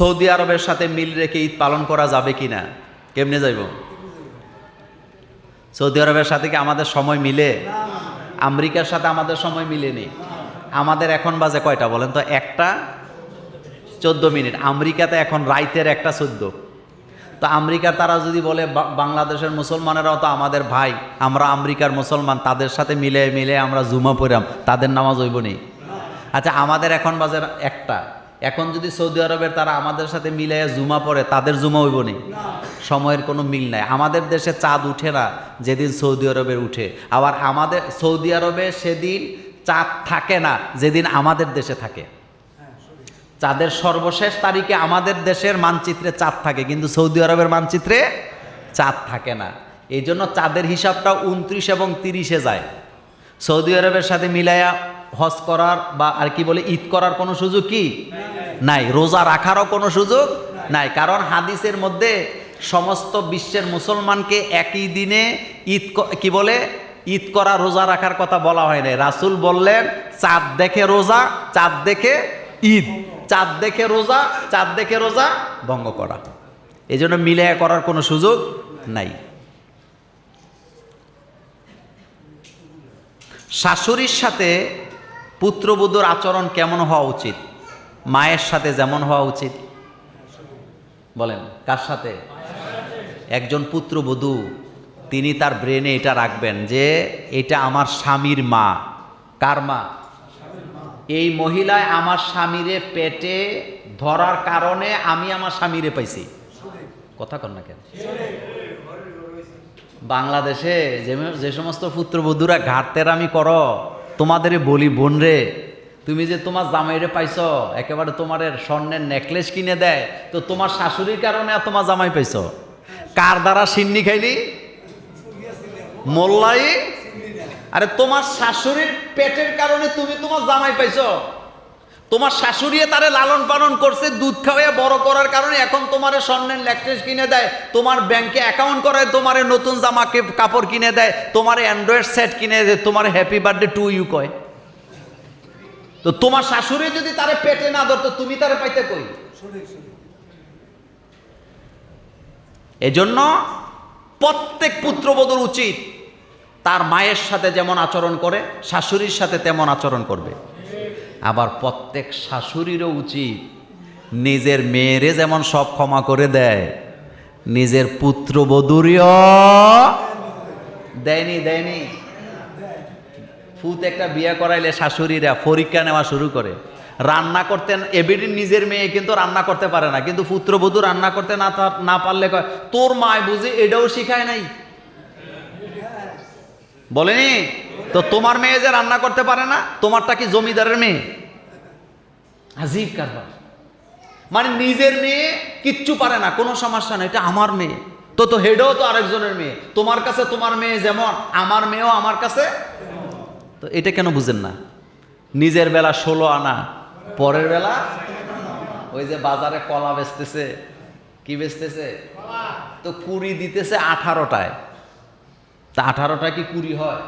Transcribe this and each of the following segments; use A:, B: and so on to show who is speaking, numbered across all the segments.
A: Saudi আরবের সাথে মিল রেখে ঈদ পালন করা যাবে কি না? কেমনে যাইব? সৌদি আরবের সাথে কি আমাদের সময় মিলে? আমেরিকার সাথে আমাদের সময় মিলেনি। আমাদের এখন বাজে কয়টা বলেন তো? একটা, চোদ্দ মিনিট। আমেরিকাতে এখন রাইতের একটা চোদ্দ। তো আমেরিকার তারা যদি বলে বাংলাদেশের মুসলমানেরাও তো আমাদের ভাই, আমরা আমেরিকার মুসলমান, তাদের সাথে মিলে মিলে আমরা জুমা পড়াম, তাদের নামাজ হইব নি আচ্ছা আমাদের এখন বাজে একটা। এখন যদি সৌদি আরবের তারা আমাদের সাথে মিলে জুমা পড়ে, তাদের জুমা হইব নি? সময়ের কোনো মিল নাই। আমাদের দেশে চাঁদ উঠে না, যেদিন সৌদি আরবের উঠে। আবার আমাদের, সৌদি আরবে সেদিন চাঁদ থাকে না, যেদিন আমাদের দেশে থাকে। চাঁদের সর্বশেষ তারিখে আমাদের দেশের মানচিত্রে চাঁদ থাকে, কিন্তু সৌদি আরবের মানচিত্রে চাঁদ থাকে না। এই জন্য চাঁদের হিসাবটা উনত্রিশ এবং তিরিশে যায়। সৌদি আরবের সাথে মিলাইয়া হজ করার বা আর কি বলে ঈদ করার কোনো সুযোগ কি? নাই। রোজা রাখারও কোনো সুযোগ নাই। কারণ হাদিসের মধ্যে সমস্ত বিশ্বের মুসলমানকে একই দিনে ঈদ কি বলে? ঈদ করা, রোজা রাখার কথা বলা হয় নাই। রাসুল বললেন, চাঁদ দেখে রোজা, চাঁদ দেখে ঈদ। চাঁদ দেখে রোজা, চাঁদ দেখে রোজা, ভঙ্গ করা। এই জন্য মিলিয়ে করার কোনো সুযোগ নাই। শাশুড়ির সাথে পুত্রবধূর আচরণ কেমন হওয়া উচিত? মায়ের সাথে যেমন হওয়া উচিত? বলেন, কার সাথে? একজন পুত্রবধূ, তিনি তার ব্রেনে এটা রাখবেন যে, এটা আমার স্বামীর মা। কার মা? এই মহিলায় আমার স্বামীরে পেটে ধরার কারণে আমি আমার স্বামীরে পাইছি। কথা কর না কেন? বাংলাদেশে যে যে সমস্ত পুত্রবধূরা ঘাটতেরামি করো তোমাদের বলি বোন রে, তুমি যে তোমার জামাইরে পাইছ, একেবারে তোমার স্বর্ণের নেকলেস কিনে দেয়, তো তোমার শাশুড়ির কারণে আর তোমার জামাই পাইছ? কার দ্বারা সিন্নি খাইলি? মোল্লাই? আরে তোমার শাশুড়ির পেটের কারণে তুমি তোমার জামাই পাইছো? তোমার শাশুড়িয়ে তারে লালন পালন করছে, দুধ খাওয়াইয়া বড় করার কারণে এখন তোমার স্বর্ণের ল্যাকটেস কিনে দেয়, তোমার ব্যাংকে অ্যাকাউন্ট করে তোমার নতুন জামা কাপড় কিনে দেয়, তোমার অ্যান্ড্রয়েড সেট কিনে দেয়, তোমার হ্যাপি বার্থডে টু ইউ কয়। তো তোমার শাশুড়ি যদি তারে পেটে না ধরতো, তুমি তারে পাইতে কই? এজন্য প্রত্যেক পুত্রবধূর উচিত তার মায়ের সাথে যেমন আচরণ করে, শাশুড়ির সাথে তেমন আচরণ করবে। আবার প্রত্যেক শাশুড়িরও উচিত নিজের মেয়েরে যেমন সব ক্ষমা করে দেয়, নিজের পুত্রবধূরও দেয়নি দেয়নি। ফুত একটা বিয়ে করাইলে শাশুড়িরা পরীক্ষা নেওয়া শুরু করে। রান্না করতে এবিডি নিজের মেয়ে কিন্তু রান্না করতে পারে না, কিন্তু পুত্রবধূ রান্না করতে না না পারলে কয়, তোর মায় বুঝি এটাও শিখায় নাই? বলেনি? তো তোমার মেয়ে যে রান্না করতে পারে না তোমারটা কি জমিদারের মেয়ে? আজিব কারবার। মানে নিজের মেয়ে কিচ্ছু পারে না কোনো সমস্যা নেই এটা আমার মেয়ে। তো তো হেডও তো আরেকজনের মেয়ে। তোমার কাছে তোমার মেয়ে যেমন আমার মেয়েও আমার কাছে। তো এটা কেন বুঝেন না? নিজের বেলা ষোলো আনা পরের বেলা ওই যে বাজারে কলা বেচতেছে কি বেচতেছে? তো কুড়ি দিতেছে আঠারোটায়। তা আঠারোটায় কি কুড়ি হয়?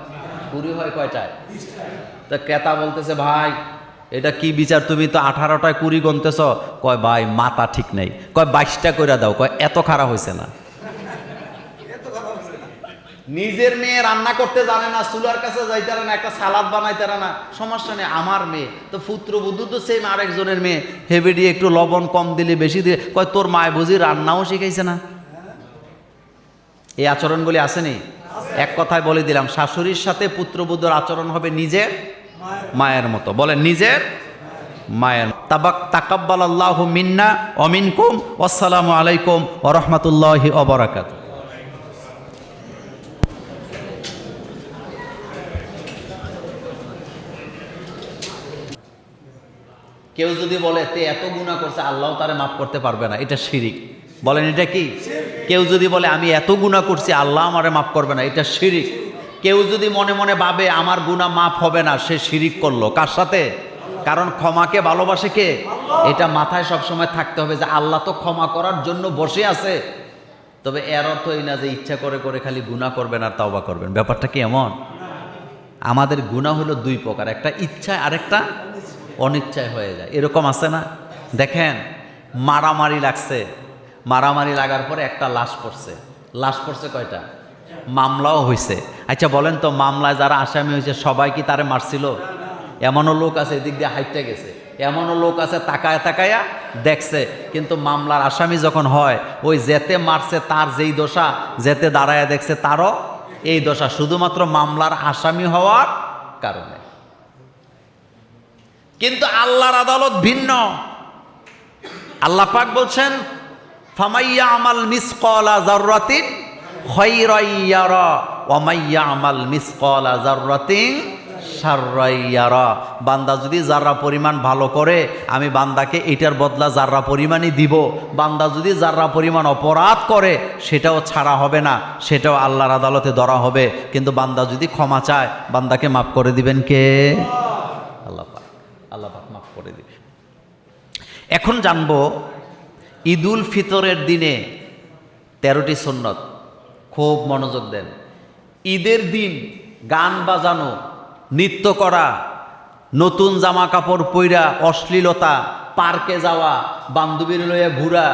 A: কুড়ি হয় কয়টায়? তা ক্রেতা বলতেছে, ভাই, এটা কি বিচার? তুমি তো আঠারোটায় কুড়ি গনতেছ। কয়, ভাই, মাথা ঠিক নেই। কয়, বাইশটা কইরা দাও। কয়, এত খারাপ হয়েছে না। নিজের মেয়ে রান্না করতে জানে না, চুলার কাছে যাইতে না, একটা সালাদ বানাইতে না, সমস্যা নেই, আমার মেয়ে। তো পুত্র পুত্রবধূ তো সেম আরেকজনের মেয়ে। হেবেডি একটু লবণ কম দিলে বেশি দিয়ে, কয়, তোর মায় বুঝি রান্নাও শিখাইছে না? এই আচরণগুলি আসেনি? এক কথায় বলে দিলাম, শাশুড়ির সাথে পুত্রবধূর আচরণ হবে নিজের মায়ের মতো। বলেন, নিজের মায়ের তাবাক তাকাব্বাল আল্লাহ মিন্না অমিনকুম আসসালামু আলাইকুম ও রহমতুল্লাহি অবরাকাত কেউ যদি বলে, তে এত গুণা করছে, আল্লাহ তারে মাফ করতে পারবে না। এটা শিরিক। বলেন, এটা কি? কেউ যদি বলে, আমি এত গুণা করছি, আল্লাহ আমারে মাফ করবে না। এটা শিরিক। কেউ যদি মনে মনে ভাবে, আমার গুণা মাফ হবে না, সে শিরিক করল। কার সাথে? কারণ ক্ষমাকে ভালোবাসে কে? এটা মাথায় সবসময় থাকতে হবে যে আল্লাহ তো ক্ষমা করার জন্য বসে আছে। তবে এর অর্থ এই না যে ইচ্ছা করে করে খালি গুণা করবেন আর তাওবা করবেন। ব্যাপারটা কি এমন? আমাদের গুণা হলো দুই প্রকার, একটা ইচ্ছায় আরেকটা অনিচ্ছায় হয়ে যায়। এরকম আছে না? দেখেন, মারামারি লাগছে। মারামারি লাগার পরে একটা লাশ পড়ছে। লাশ পড়ছে কয়টা? মামলাও হয়েছে আচ্ছা বলেন তো, মামলায় যারা আসামি হয়েছে সবাই কি তারে মারছিল? এমনও লোক আছে, এদিক দিয়ে হাইটে গেছে। এমনও লোক আছে, তাকায় তাকায়া দেখছে। কিন্তু মামলার আসামি যখন হয়, ওই যেতে মারছে তার যেই দশা, যেতে দাঁড়ায় দেখছে তারও এই দশা। শুধুমাত্র মামলার আসামি হওয়ার কারণে। কিন্তু আল্লাহর আদালত ভিন্ন। আল্লাহ পাক বলছেন ফামাইয়া আমাল মিসকলা জাররাতিন আমাল বান্দা যদি যাররা পরিমাণ ভালো করে, আমি বান্দাকে এটার বদলা যাররা পরিমাণই দিব। বান্দা যদি যাররা পরিমাণ অপরাধ করে, সেটাও ছাড়া হবে না, সেটাও আল্লাহর আদালতে ধরা হবে। কিন্তু বান্দা যদি ক্ষমা চায়, বান্দাকে মাফ করে দিবেন কে? আল্লাহ আল্লাহ মাফ করে দিবে এখন জানব ঈদুল ফিতরের দিনে তেরোটি সন্ন্যত খুব মনোযোগ দেন। ঈদের দিন গান বাজানো, নৃত্য করা, নতুন জামা কাপড় পইরা অশ্লীলতা, পার্কে যাওয়া, বান্ধবীর লয়ে ঘুরা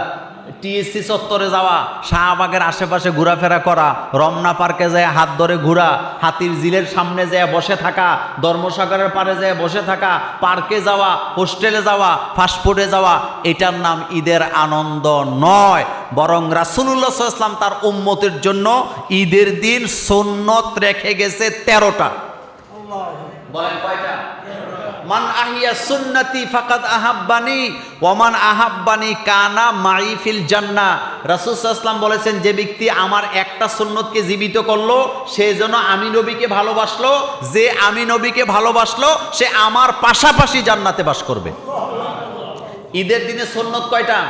A: টিএসসি চত্বরে যাওয়া, শাহবাগের আশেপাশে ঘোরাফেরা করা, রমনা পার্কে যায় হাত ধরে ঘোরা, হাতির জিলের সামনে যায় বসে থাকা, ধর্মসাগরের পাড়ে যায় বসে থাকা, পার্কে যাওয়া, হোস্টেলে যাওয়া, ফাস্টফুডে যাওয়া, এটার নাম ঈদের আনন্দ নয়। বরং রাসুল্লাহ ইসলাম তার উম্মতের জন্য ঈদের দিন সুন্নত রেখে গেছে তেরোটা। বলেন কয়টা? মান আহিয়া সুন্নতি ফাকাদ আহাব্বানি ওমান আহাব্বানি কানা মাইফিল জান্না। রাসুসাল্লাম বলেছেন, যে ব্যক্তি আমার একটা সুন্নতকে জীবিত করল, সে যেন আমি নবীকে ভালোবাসলো, যে আমি নবীকে ভালোবাসলো, সে আমার পাশাপাশি জান্নাতে বাস করবে। ঈদের দিনে সুন্নত কয়টা?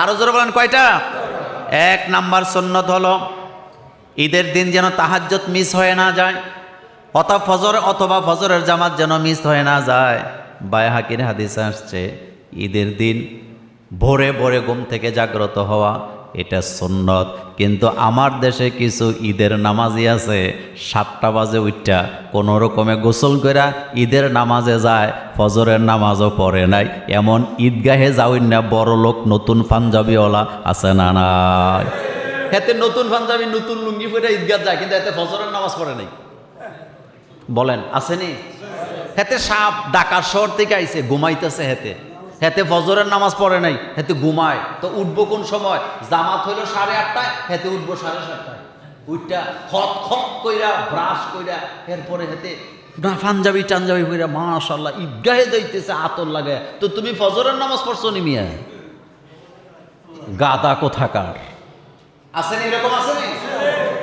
A: আরও জোরে বলেন, কয়টা? এক নাম্বার সুন্নত হলো, ঈদের দিন যেন তাহাজ্জত মিস হয়ে না যায়। অথবা ফজর অথবা ফজরের জামাত যেন মিস হয়ে না যায়। বায় হাকির হাদিস আসছে, ঈদের দিন ভোরে ভোরে ঘুম থেকে জাগ্রত হওয়া, এটা সুন্নত। কিন্তু আমার দেশে কিছু ঈদের নামাজি আছে, সাতটা বাজে উঠটা কোনো রকমে গোসল করা ঈদের নামাজে যায়, ফজরের নামাজও পড়ে নাই। এমন ঈদগাহে যাওয়েন না, বড় লোক নতুন পাঞ্জাবিওয়ালা আছে না নাই? এতে নতুন পাঞ্জাবি, নতুন লুঙ্গি পরে ঈদগাহ যায়, কিন্তু এতে ফজরের নামাজ পড়ে নাই। বলেন, আসেনি? হেতে সাপ ডাকার শহর থেকে আইছে, ঘুমাইতেছে হেতে। হেতে ফজরের নামাজ পড়ে নাই, হেতে ঘুমায়। তো উঠবো কোন সময়? জামাত হইল সাড়ে আটটায়, হেতে উঠবো সাড়ে সাতটায়। উঠটা খত খত কইরা, ব্রাশ কইরা, এরপরে হেতে না পাঞ্জাবি টাঞ্জাবি কইরা মাশাল্লাহ ঈদগাহে যাইতেছে, আতর লাগে তো তুমি ফজরের নামাজ পড়ছো নি মিয়া? গাদা কোথাকার? আসেনি, এরকম আসেনি?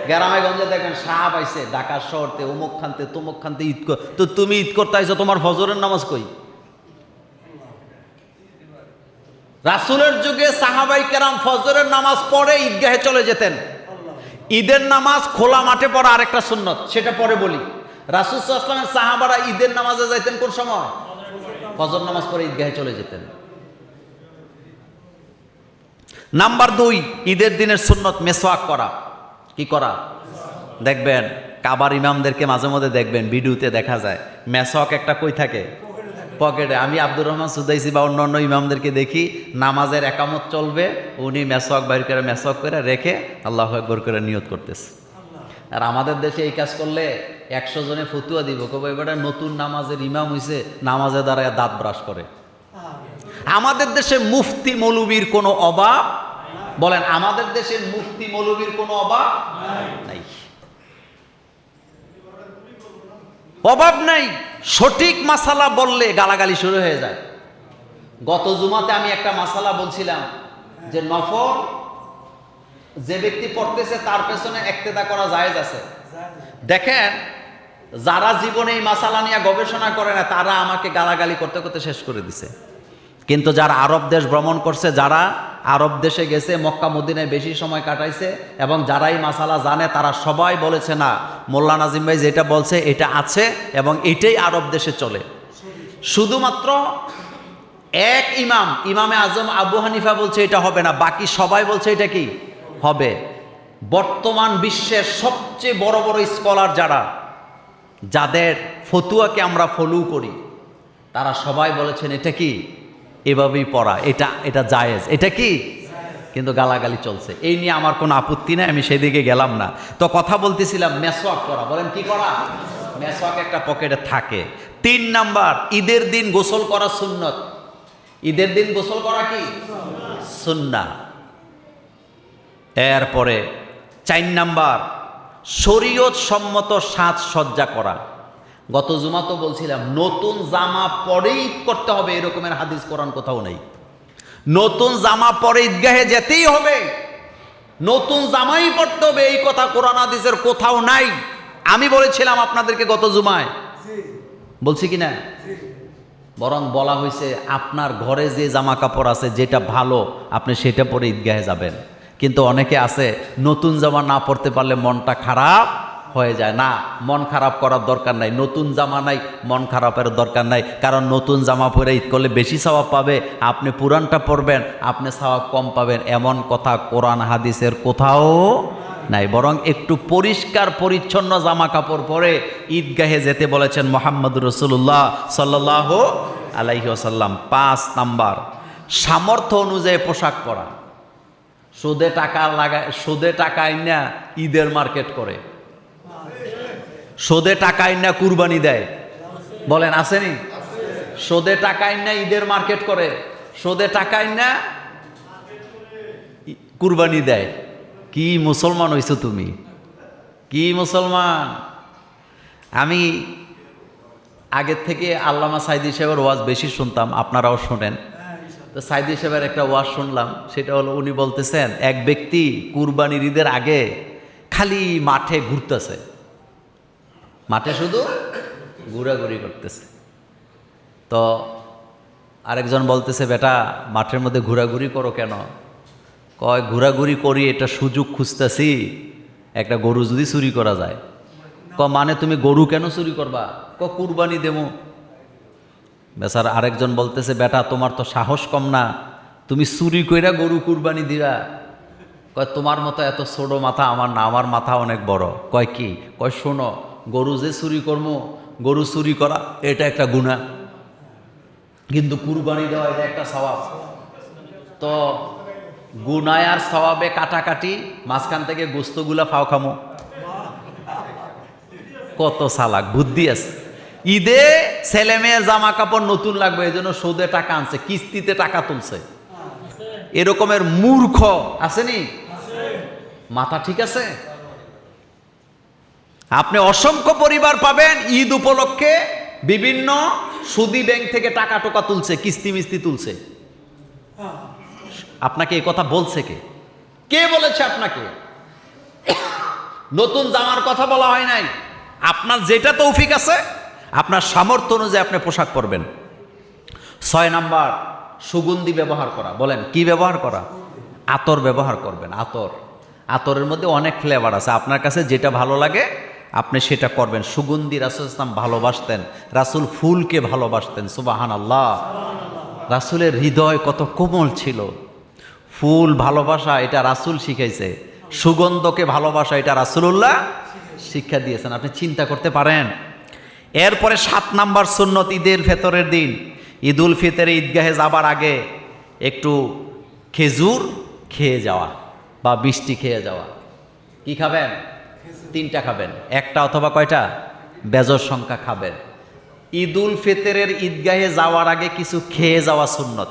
A: গ্রামে গঞ্জে দেখবেন সাহা পাইছে ঢাকা শহরতে অমুক খানতে তমুক খানতে ঈদ তো তুমি ঈদ করতে আইছো, তোমার ফজরের নামাজ কই? রাসুলের যুগে সাহাবাই কেরাম ফজরের নামাজ পড়ে ঈদগাহে চলে যেতেন। ঈদের নামাজ খোলা মাঠে পড়া আরেকটা সুন্নত, সেটা পরে বলি। রাসুল আসলামের সাহাবারা ঈদের নামাজে যাইতেন কোন সময়? ফজর নামাজ পড়ে ঈদগাহে চলে যেতেন। নাম্বার দুই, ঈদের দিনের সুন্নত মেসোয়াক করা কি করা? দেখবেন কাবার ইমামদেরকে মাঝে মধ্যে দেখবেন ভিডিওতে দেখা যায়। মেসক একটা কই থাকে? পকেটে। আমি আব্দুর রহমান সুদাইসি বা অন্য অন্য ইমামদেরকে দেখি নামাজের একামত চলবে উনি মেসক বাইর করে মেসক করে রেখে আল্লাহ একবার করে নিয়ত করতেছে। আর আমাদের দেশে এই কাজ করলে একশো জনে ফতুয়া দিব। কবে এবারে নতুন নামাজের ইমাম হইছে নামাজে দাঁড়ায় দাঁত ব্রাশ করে। আমাদের দেশে মুফতি মৌলবীর কোনো অভাব বলেন আমাদের দেশের মুফতি মৌলবীর কোনো অভাব নাই। অভাব নাই। সঠিক মাসালা বললে গালাগালি শুরু হয়ে যায়। গত জুমাতে আমি একটা মাসালা বলছিলাম যে নফল যে ব্যক্তি পড়তেছে তার পেছনে একতেদা করা জায়েজ আছে। দেখেন যারা জীবনে এই মাসালা নিয়ে গবেষণা করে না তারা আমাকে গালাগালি করতে করতে শেষ করে দিছে। কিন্তু যারা আরব দেশ ভ্রমণ করছে, যারা আরব দেশে গেছে, মক্কা, মদিনায় বেশি সময় কাটাইছে, এবং যারাই মাসালা জানে, তারা সবাই বলেছে, না, মোল্লা নাজিম ভাই যেটা বলছে, এটা আছে, এবং এটাই আরব দেশে চলে। শুধুমাত্র এক ইমাম, ইমামে আজম আবু হানিফা বলছে, এটা হবে না। বাকি সবাই বলছে, এটা কি? হবে। বর্তমান বিশ্বের সবচেয়ে বড় বড় স্কলার যারা, যাদের ফতুয়াকে আমরা ফলো করি, তারা সবাই বলেছেন, এটা কি? এভাবেই পড়া, এটা এটা জায়েজ। এটা কি? কিন্তু গালাগালি চলছে। এই নিয়ে আমার কোনো আপত্তি নেই, আমি সেদিকে গেলাম না। তো কথা বলতেছিলাম, মেসওয়াক করা বলেন, কি করা মেসওয়াক একটা পকেটে থাকে। তিন নাম্বার, ঈদের দিন গোসল করা সুন্নত। ঈদের দিন গোসল করা কি? সুন্না। এরপরে, চার নাম্বার শরীয়ত সম্মত সাজসজ্জা করা। গত জুমা তো বলছিলাম নতুন জামা পরেই ঈদ করতে হবে এরকমের হাদিস কোরআন কোথাও নেই। নতুন জামা পরে ঈদগাহে যেতেই হবে। নতুন জামাই পড়তে হবে এই কথা কোরআন হাদিসের কোথাও নাই। আমি বলেছিলাম আপনাদেরকে গত জুমায়। বলছি কি না? বরং বলা হয়েছে আপনার ঘরে যে জামা কাপড় আছে যেটা ভালো আপনি সেটা পরে ঈদগাহে যাবেন। কিন্তু অনেকে আছে নতুন জামা না পরতে পারলে মনটা খারাপ। হয়ে যায়। না, মন খারাপ করার দরকার নাই। নতুন জামা নাই, মন খারাপের দরকার নাই। কারণ নতুন জামা পরে ঈদ করলে বেশি স্বভাব পাবে। আপনি পুরানটা পরবেন, আপনি স্বভাব কম পাবেন। এমন কথা কোরআন, হাদিসের কোথাও নাই। বরং একটু পরিষ্কার, পরিচ্ছন্ন জামা কাপড় পরে ঈদগাহে যেতে বলেছেন মোহাম্মদ রসুল্লাহ সাল্লাহ আলাইহি আসাল্লাম পাঁচ নাম্বার, সামর্থ্য অনুযায়ী পোশাক পরা। সুদে টাকা লাগায় সুদে টাকা না ঈদের মার্কেট করে। সুদে টাকা না কুরবানি দেয়। বলেন, আসেনি? সুদে টাকা না ঈদের মার্কেট করে। সুদে টাকা না কুরবানি দেয়। কি মুসলমান হইছো তুমি? কি মুসলমান? আমি আগের থেকে আল্লামা সাইদি সাহেবের ওয়াজ বেশি শুনতাম, আপনারাও শোনেন। তো সাইদি সাহেবের একটা ওয়াজ শুনলাম, সেটা হলো উনি বলতেছেন, এক ব্যক্তি কুরবানির ঈদের আগে খালি মাঠে ঘুরতেছে। মাঠে শুধু ঘোরাঘুরি করতেছে। তো আরেকজন বলতেছে, বেটা, মাঠের মধ্যে ঘোরাঘুরি করো কেন? কয়, ঘোরাঘুরি করি এটা সুযোগ খুঁজতেছি, একটা গরু যদি চুরি করা যায়। ক মানে তুমি গরু কেন চুরি করবা? ক কুরবানি দেবো। বেচার আরেকজন বলতেছে, বেটা, তোমার তো সাহস কম না, তুমি চুরি কইরা গরু কুরবানি দিরা কয়, তোমার মতো এত ছোট মাথা আমার না, আমার মাথা অনেক বড়। কয়, কি? কয়, শোনো গরু যে চুরি কর্ম, গরু চুরি করা, এটা একটা গুণা কিন্তু কুরবানি দেওয়া এটা একটা স্বভাব তো গুনায় আর স্বভাবে কাটাকাটি, মাঝখান থেকে গোস্তগুলা ফাও খামো। কত সালাক, বুদ্ধি আছে। ঈদে ছেলে মেয়ের জামা কাপড় নতুন লাগবে এই জন্য সুদে টাকা আনছে, কিস্তিতে টাকা তুলছে। এরকমের মূর্খ আসেনি মাথা ঠিক আছে? আপনি অসংখ্য পরিবার পাবেন, ঈদ উপলক্ষে বিভিন্ন সুদি ব্যাংক থেকে টাকা টোকা তুলছে, কিস্তি মিস্তি তুলছে। আপনাকে এই কথা বলছে কে? কে বলেছে আপনাকে? নতুন জামার কথা বলা হয় নাই। আপনার যেটা তৌফিক আছে, আপনার সামর্থ্য অনুযায়ী আপনি পোশাক পরবেন। ছয় নাম্বার, সুগন্ধি ব্যবহার করা। বলেন, কি ব্যবহার করা? আতর ব্যবহার করবেন, আতর। আতরের মধ্যে অনেক ফ্লেভার আছে। আপনার কাছে যেটা ভালো লাগে আপনি সেটা করবেন। সুগন্ধি রাসুল ইসলাম ভালোবাসতেন। রাসুল ফুলকে ভালোবাসতেন। সুবাহান আল্লাহ রাসুলের হৃদয় কত কোমল ছিল। ফুল ভালোবাসা এটা রাসুল শিখাইছে। সুগন্ধকে ভালোবাসা এটা রাসুলুল্লাহ শিক্ষা দিয়েছেন। আপনি চিন্তা করতে পারেন। এরপরে সাত নাম্বার সুন্নত ঈদের ভেতরের দিন। ঈদ উল ফিতরে ঈদগাহে যাবার আগে একটু খেজুর খেয়ে যাওয়া বা বৃষ্টি খেয়ে যাওয়া। কি খাবেন? তিনটা খাবেন, একটা অথবা কয়টা? বেজর সংখ্যা খাবেন। ঈদ উল ফিতরের ঈদগাহে যাওয়ার আগে কিছু খেয়ে যাওয়া সুন্নত।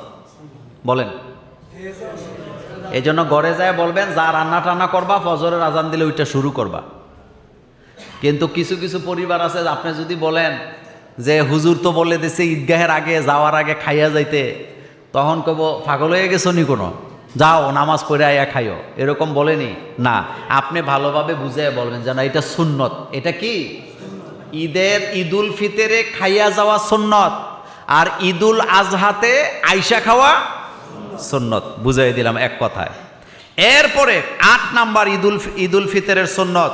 A: বলেন। এই জন্য ঘরে যায় বলবেন, যা রান্না টান্না করবা, ফজরের আজান দিলে ওইটা শুরু করবা। কিন্তু কিছু কিছু পরিবার আছে, আপনি যদি বলেন যে, হুজুর তো বলে দিছে ঈদগাহের আগে, যাওয়ার আগে খাইয়া যাইতে। তখন কব পাগল হয়ে গেছো নি কোনো? যাও, নামাজ পড়ে আয়া খাইও। এরকম বলেনি? না। আপনি ভালোভাবে বুঝে বলবেন যেন এটা সুন্নত। এটা কি? ঈদের ঈদুল ফিতরে খাইয়া যাওয়া সুন্নত আর ঈদুল আজহাতে আইসা খাওয়া সুন্নত। বুঝাই দিলাম এক কথায়। এরপরে আট নাম্বার ঈদুল ঈদুল ফিতরের সুন্নত,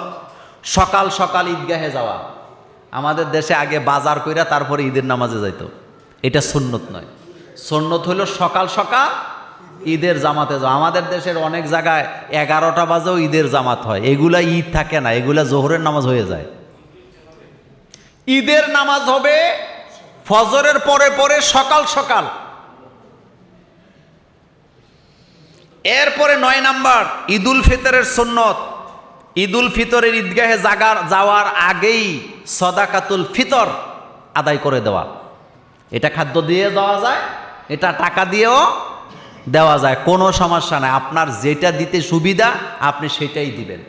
A: সকাল সকাল ঈদগাহে যাওয়া। আমাদের দেশে আগে বাজার কইরা তারপরে ঈদের নামাজে যাইতো। এটা সুন্নত নয়। সুন্নত হলো সকাল সকাল ঈদের জামাতে যাও। আমাদের দেশের অনেক জায়গায় এগারোটা বাজেও ঈদের জামাত হয়। এগুলা ঈদ থাকে না, এগুলা জোহরের নামাজ হয়ে যায়। ঈদের নামাজ হবে ফজরের পরে পরে সকাল সকাল। এরপরে নয় নাম্বার, ঈদুল ফিতরের সন্ন্যত ঈদুল ফিতরের ঈদগাহে জাগার যাওয়ার আগেই সদাকাতুল ফিতর আদায় করে দেওয়া। এটা খাদ্য দিয়ে দেওয়া যায়, এটা টাকা দিয়েও দেওয়া যায় কোনো সমস্যা নাই। আপনার যেটা দিতে সুবিধা আপনি সেটাই দিবেন।